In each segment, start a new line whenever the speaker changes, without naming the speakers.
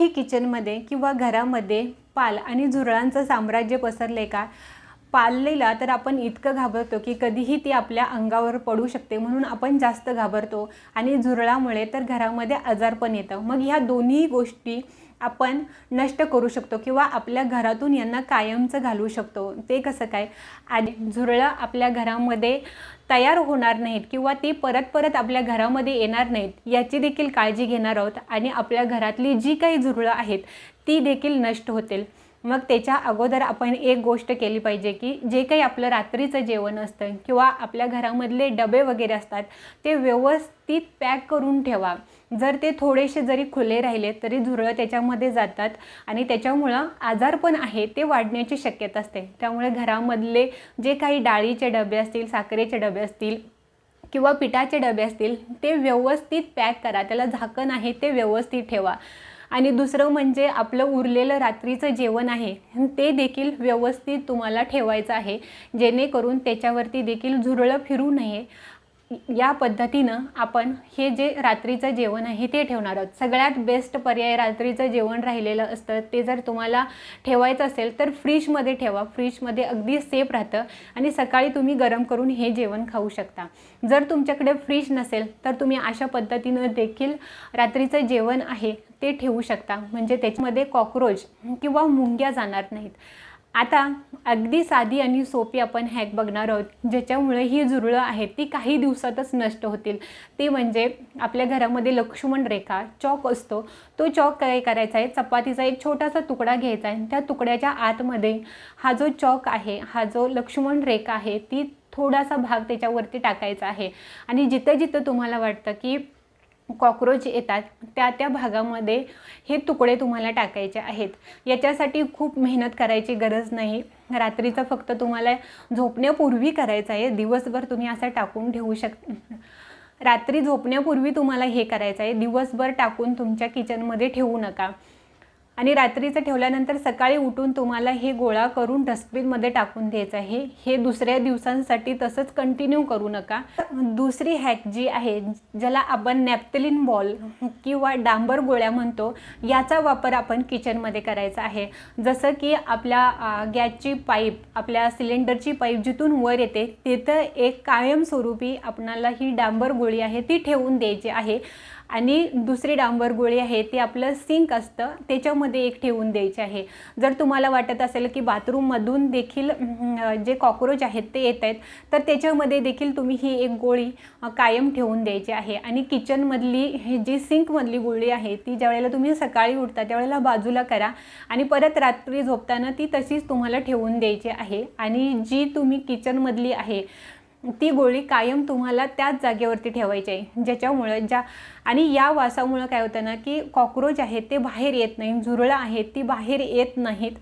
ही किचनमध्ये किंवा घरामध्ये पाल आणि झुरळांचं साम्राज्य पसरले का? पाललेला तर आपण इतकं घाबरतो की कधीही ती आपल्या अंगावर पडू शकते म्हणून आपण जास्त घाबरतो. आणि झुरळामुळे तर घरामध्ये आजारपण येतं. मग ह्या दोन्ही गोष्टी आपण नष्ट करू शकतो किंवा आपल्या घरातून यांना कायमचं घालवू शकतो. ते कसं काय? आणि झुरळं आपल्या घरामध्ये तयार होणार नाहीत किंवा ती परत परत आपल्या घरामध्ये येणार नाहीत याची देखील काळजी घेणार आहोत. आणि आपल्या घरातली जी काही झुरळं आहेत ती देखील नष्ट होतील. मग त्याच्या अगोदर आपण एक गोष्ट केली पाहिजे की जे काही आपलं रात्रीचं जेवण असतं किंवा आपल्या घरामधले डबे वगैरे असतात ते व्यवस्थित पॅक करून ठेवा. जर ते थोडेसे जरी खुले राहिले तरी झुरळं त्याच्यामध्ये जातात आणि त्याच्यामुळं आजार पण आहे ते वाढण्याची शक्यता असते. त्यामुळे घरामधले जे काही डाळीचे डबे असतील साखरेचे डबे असतील किंवा पिठाचे डबे असतील ते व्यवस्थित पॅक करा. त्याला झाकण आहे ते व्यवस्थित ठेवा. आणि दुसरं म्हणजे आपलं उरलेलं रात्रीचं जेवण आहे ते देखील व्यवस्थित तुम्हाला ठेवायचं आहे जेणेकरून त्याच्यावरती देखील झुरळं फिरू नये. या पद्धतीनं आपण हे जे रात्रीचं जेवण आहे ते ठेवणार आहोत. सगळ्यात बेस्ट पर्याय रात्रीचं जेवण राहिलेलं असतं ते जर तुम्हाला ठेवायचं असेल तर फ्रीजमध्ये ठेवा. फ्रीजमध्ये अगदी सेफ राहतं आणि सकाळी तुम्ही गरम करून हे जेवण खाऊ शकता. जर तुमच्याकडे फ्रीज नसेल तर तुम्ही अशा पद्धतीनं देखील रात्रीचं जेवण आहे ते ठेवू शकता. म्हणजे त्याच्यामध्ये कॉक्रोच किंवा मुंग्या जाणार नाहीत. आता अगदी साधी आणि सोपी आपण हॅक बघणार आहोत ज्याच्यामुळे ही झुरळं आहेत ती काही दिवसातच नष्ट होतील. ते म्हणजे आपल्या घरामध्ये लक्ष्मण रेखा चॉक असतो. तो चॉक काय करायचा आहे? चपातीचा एक छोटासा तुकडा घ्यायचा आहे त्या तुकड्याच्या आतमध्ये हा जो चॉक आहे हा जो लक्ष्मण रेखा आहे ती थोडासा भाग त्याच्यावरती टाकायचा आहे. आणि जिथं जिथं तुम्हाला वाटतं की कॉक्रोच येतात त्या त्या भागामध्ये हे तुकडे तुम्हाला टाकायचे आहेत. याच्यासाठी खूप मेहनत करायची गरज नाही. रात्रीचं फक्त तुम्हाला झोपण्यापूर्वी करायचं आहे. दिवसभर तुम्ही असं टाकून ठेवू शक रात्री झोपण्यापूर्वी तुम्हाला हे करायचं आहे. दिवसभर टाकून तुमच्या किचनमध्ये ठेवू नका. आणि रात्रीचं ठेवल्यानंतर सकाळी उठून तुम्हाला हे गोळा करून डस्टबिनमध्ये टाकून द्यायचं आहे. हे दुसऱ्या दिवसांसाठी तसंच कंटिन्यू करू नका. दुसरी हॅक जी आहे ज्याला आपण नॅप्तलिन बॉल किंवा डांबर गोळ्या म्हणतो याचा वापर आपण किचनमध्ये करायचा आहे. जसं की आपल्या गॅसची पाईप आपल्या सिलेंडरची पाईप जिथून वर येते तिथं एक कायमस्वरूपी आपणाला ही डांबर गोळी आहे ती ठेवून द्यायची आहे. आणि दुसरी डांबर गोळी आहे ती आपलं सिंक असतं त्याच्यामध्ये एक ठेवून द्यायची आहे. जर तुम्हाला वाटत असेल की बाथरूममधून देखील जे कॉक्रोच आहेत ते येत आहेत तर त्याच्यामध्ये देखील तुम्ही ही एक गोळी कायम ठेवून द्यायची आहे. आणि किचनमधली ही जी सिंकमधली गोळी आहे ती ज्यावेळेला तुम्ही सकाळी उठता त्यावेळेला बाजूला करा आणि परत रात्री झोपताना ती तशीच तुम्हाला ठेवून द्यायची आहे. आणि जी तुम्ही किचनमधली आहे ती गोळी कायम तुम्हाला त्याच जागेवरती ठेवायची आहे. ज्याच्यामुळं ज्या आणि या वासामुळं काय होतं ना की कॉक्रोच आहेत ते बाहेर येत नाही झुरळं आहेत ती बाहेर येत नाहीत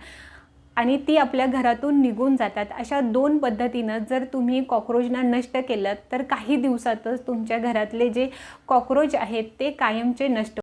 आणि ती आपल्या घरातून निघून जातात. अशा दोन पद्धतीनं जर तुम्ही कॉक्रोचना नष्ट केलं तर काही दिवसातच तुमच्या घरातले जे कॉक्रोच आहेत ते कायमचे नष्ट